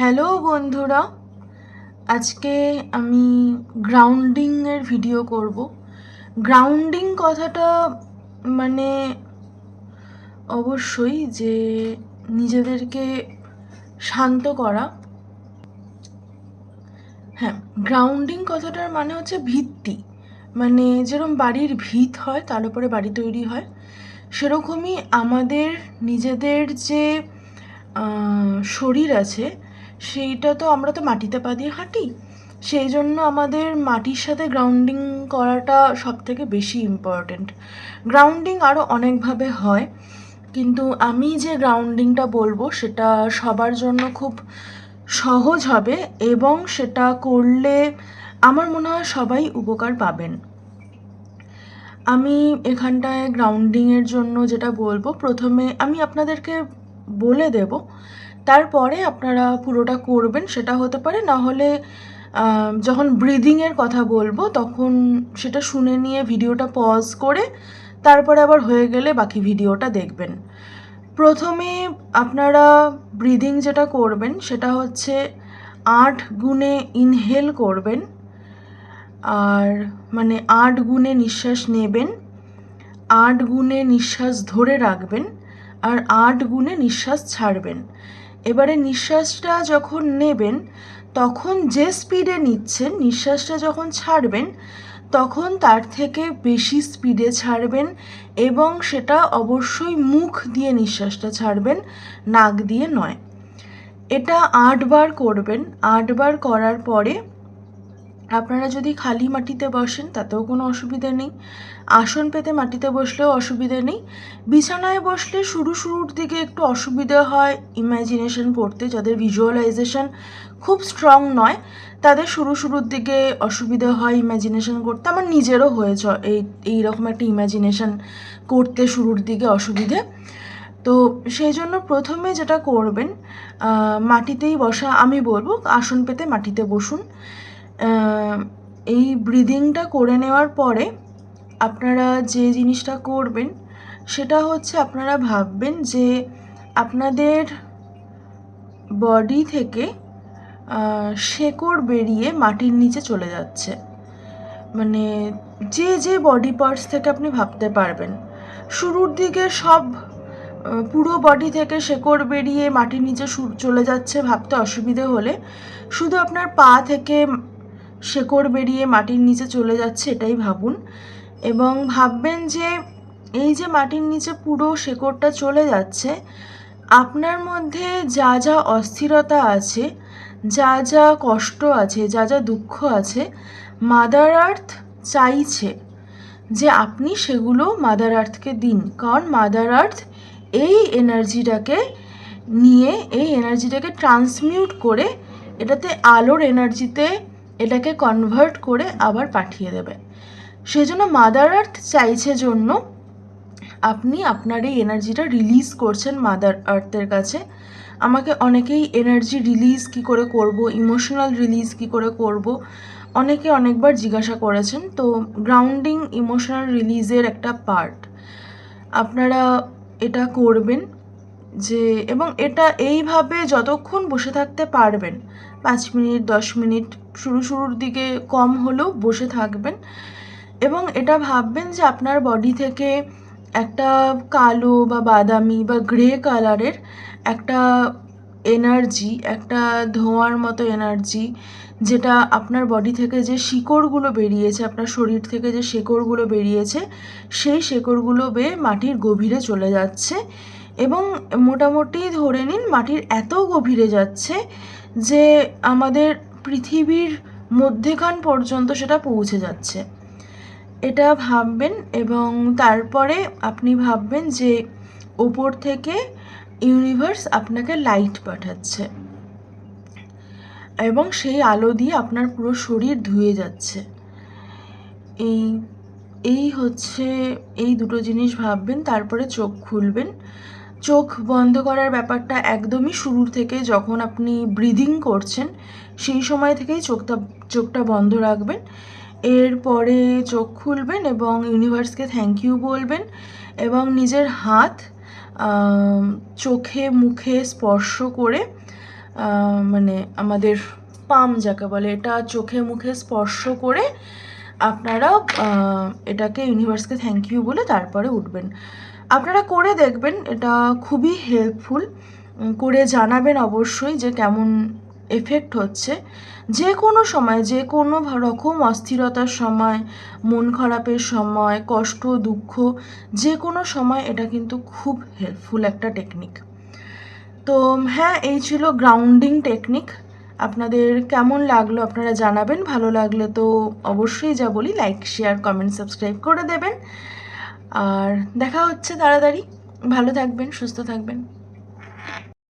Hello বন্ধুরা, আজকে আমি গ্রাউন্ডিংয়ের ভিডিও করব। গ্রাউন্ডিং কথাটা মানে অবশ্যই যে নিজেদেরকে শান্ত করা। হ্যাঁ গ্রাউন্ডিং কথাটার মানে হচ্ছে ভিত্তি। মানে যেরকম বাড়ির ভিত হয়, তার উপরে বাড়ি তৈরি হয়, সেরকমই আমাদের নিজেদের যে শরীর আছে সেইটা তো আমরা তো মাটিতে পা দিয়ে হাঁটি। সেই জন্য আমাদের মাটির সাথে গ্রাউন্ডিং করাটা সব থেকে বেশি ইম্পর্ট্যান্ট গ্রাউন্ডিং আরও অনেকভাবে হয়, কিন্তু আমি যে গ্রাউন্ডিংটা বলব সেটা সবার জন্য খুব সহজ হবে এবং সেটা করলে আমার মনে হয় সবাই উপকার পাবেন। আমি এখানটায় গ্রাউন্ডিংয়ের জন্য যেটা বলব, প্রথমে আমি আপনাদেরকে বলে দেব তারপরে আপনারা পুরোটা করবেন, সেটা হতে পারে, না হলে যখন ব্রিদিংয়ের কথা বলব, তখন সেটা শুনে নিয়ে ভিডিওটা পজ করে, তারপরে আবার হয়ে গেলে বাকি ভিডিওটা দেখবেন। প্রথমে আপনারা ব্রিদিং যেটা করবেন, সেটা হচ্ছে আট গুণে ইনহেল করবেন, আর মানে আট গুণে নিঃশ্বাস নেবেন, আট গুণে নিঃশ্বাস ধরে রাখবেন, আর আট গুণে নিঃশ্বাস ছাড়বেন। এবারে নিঃশ্বাসটা যখন নেবেন, তখন যে স্পিডে নিচ্ছেন, নিঃশ্বাসটা যখন ছাড়বেন, তখন তার থেকে বেশি স্পিডে ছাড়বেন এবং সেটা অবশ্যই মুখ দিয়ে নিঃশ্বাসটা ছাড়বেন, নাক দিয়ে নয়। এটা আটবার করবেন। আটবার করার পরে আপনারা যদি খালি মাটিতে বসেন, তাতেও কোনো অসুবিধা নেই। আসন পেতে মাটিতে বসলেও অসুবিধা নেই। বিছানায় বসলে শুরু শুরুর দিকে একটু অসুবিধা হয়। ইমাজিনেশন করতে যাদের ভিজুয়ালাইজেশন খুব স্ট্রং নয়, তাদের শুরু শুরুর দিকে অসুবিধা হয় ইমাজিনেশন করতে। আমার নিজেরও হয়েছে এই, এইরকম একটা ইমাজিনেশন করতে শুরুর দিকে অসুবিধে। তো সেই জন্য প্রথমে যেটা করবেন মাটিতেই বসা, আমি বলব আসন পেতে মাটিতে বসুন। এই ব্রিদিংটা করে নেওয়ার পরে আপনারা যে জিনিসটা করবেন, সেটা হচ্ছে আপনারা ভাববেন যে আপনাদের বডি থেকে শেকড় বেরিয়ে মাটির নিচে চলে যাচ্ছে। মানে যে যে বডি পার্টস থেকে আপনি ভাবতে পারবেন, শুরুর দিকে সব পুরো বডি থেকে শেকড় বেরিয়ে মাটির নিচে চলে যাচ্ছে ভাবতে অসুবিধে হলে, শুধু আপনার পা থেকে শেকড় বেরিয়ে মাটির নিচে চলে যাচ্ছে, এটাই ভাবুন। এবং ভাববেন যে এই যে মাটির নিচে পুরো শেকড়টা চলে যাচ্ছে, আপনার মধ্যে যা যা অস্থিরতা আছে, যা যা কষ্ট আছে, যা যা দুঃখ আছে মাদার আর্থ চাইছে যে আপনি সেগুলো মাদার আর্থকে দিন। কারণ মাদার আর্থ এই এনার্জিটাকে নিয়ে, এই এনার্জিটাকে ট্রান্সমিউট করে, এটাতে আলোর এনার্জিতে এটাকে কনভার্ট করে আবার পাঠিয়ে দেবে। সেই জন্য মাদার আর্থ চাইছে জন্য আপনি আপনার এই এনার্জিটা রিলিজ করছেন মাদার আর্থের কাছে। আমাকে অনেকেই এনার্জি রিলিজ কি করে করব ইমোশনাল রিলিজ কি করে করব, অনেকে অনেকবার জিজ্ঞাসা করেছেন। তো গ্রাউন্ডিং ইমোশনাল রিলিজের একটা পার্ট আপনারা এটা করবেন। যে, এবং এটা এইভাবে যতক্ষণ বসে থাকতে পারবেন, পাঁচ মিনিট, দশ মিনিট শুরু শুরুর দিকে কম হলেও বসে থাকবেন। এবং এটা ভাববেন যে আপনার বডি থেকে একটা কালো বা বাদামি বা গ্রে কালারের একটা এনার্জি একটা ধোঁয়ার মতো এনার্জি যেটা আপনার বডি থেকে যে শিকড়গুলো বেরিয়েছে, আপনার শরীর থেকে যে শেকড়গুলো বেরিয়েছে, সেই শেকড়গুলো বেয়ে মাটির গভীরে চলে যাচ্ছে। এবং মোটামুটি ধরে নিন মাটির এত গভীরে যাচ্ছে যে আমাদের পৃথিবীর মধ্যেখান পর্যন্ত সেটা পৌঁছে যাচ্ছে। এটা ভাববেন এবং তারপরে আপনি ভাববেন যে ওপর থেকে ইউনিভার্স আপনাকে লাইট পাঠাচ্ছে এবং সেই আলো দিয়ে আপনার পুরো শরীর ধুয়ে যাচ্ছে। এই এই হচ্ছে, এই দুটো জিনিস ভাববেন, তারপরে চোখ খুলবেন। চোখ বন্ধ করার ব্যাপারটা একদমই শুরুর থেকে যখন আপনি ব্রিদিং করছেন, সেই সময় থেকেই চোখটা চোখটা বন্ধ রাখবেন। এরপরে চোখ খুলবেন এবং ইউনিভার্সকে থ্যাংক ইউ বলবেন এবং নিজের হাত চোখে মুখে স্পর্শ করে মানে আমাদের পাম যাকে বলে, এটা চোখে মুখে স্পর্শ করে আপনারা এটাকে ইউনিভার্সকে থ্যাংক ইউ বলে তারপরে উঠবেন। আপনারা করে দেখবেন, এটা খুবই হেল্পফুল করে জানাবেন অবশ্যই যে কেমন এফেক্ট হচ্ছে। যে কোনো সময়, যে কোনো রকম অস্থিরতার সময়, মন খারাপের সময়, কষ্ট, দুঃখ, যে কোনো সময় এটা কিন্তু খুব হেল্পফুল একটা টেকনিক তো হ্যাঁ এই ছিল গ্রাউন্ডিং টেকনিক আপনাদের কেমন লাগল আপনারা জানাবেন। ভালো লাগলে তো অবশ্যই যা বলি লাইক শেয়ার কমেন্ট সাবস্ক্রাইব করে দেবেন। আর দেখা হচ্ছে তাড়াতাড়ি। ভালো থাকবেন সুস্থ থাকবেন।